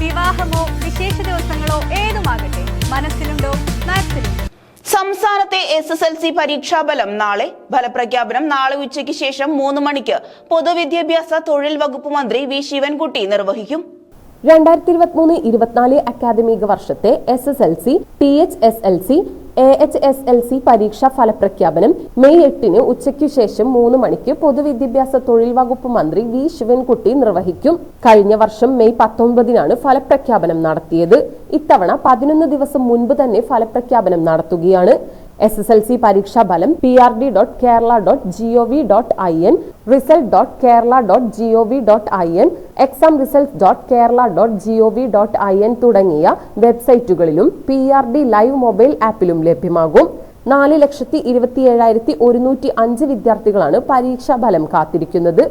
വിവാഹമോ വിശേഷ ദിവസങ്ങളോ ഏതുമാകട്ടെ മനസ്സിലുണ്ടോ മാത്സിലുണ്ടോ സംസ്ഥാനത്തെ എസ് എസ് എൽ സി പരീക്ഷാഫലം നാളെ. ഫലപ്രഖ്യാപനം നാളെ ഉച്ചയ്ക്ക് ശേഷം മൂന്ന് മണിക്ക്. പൊതുവിദ്യാഭ്യാസ തൊഴിൽ വകുപ്പ് മന്ത്രി വി ശിവൻകുട്ടി നിർവഹിക്കും. രണ്ടായിരത്തി ഇരുപത്തിമൂന്ന് ഇരുപത്തിനാല് അക്കാദമിക വർഷത്തെ S S L C T H S L C A H S L C പരീക്ഷാ ഫലപ്രഖ്യാപനം മെയ് എട്ടിന് ഉച്ചയ്ക്കു ശേഷം മൂന്ന് മണിക്ക് പൊതുവിദ്യാഭ്യാസ തൊഴിൽ വകുപ്പ് മന്ത്രി വി ശിവൻകുട്ടി നിർവഹിക്കും. കഴിഞ്ഞ വർഷം മെയ് പത്തൊൻപതിനാണ് ഫലപ്രഖ്യാപനം നടത്തിയത്. ഇത്തവണ പതിനൊന്ന് ദിവസം മുൻപ് തന്നെ ഫലപ്രഖ്യാപനം നടത്തുകയാണ്. എസ് എസ് എൽ സി പരീക്ഷാ ഫലം P R D dot Kerala dot G O V dot I N result dot Kerala dot G O V dot I N exam result dot Kerala dot G O V dot I N തുടങ്ങിയ വെബ്സൈറ്റുകളിലും P R D live mobile ആപ്പിലും ലഭ്യമാകും. നാല് ലക്ഷത്തി ഇരുപത്തിയേഴായിരത്തി ഒരുന്നൂറ്റി അഞ്ച് വിദ്യാർത്ഥികളാണ് പരീക്ഷാ ഫലം കാത്തിരിക്കുന്നത്.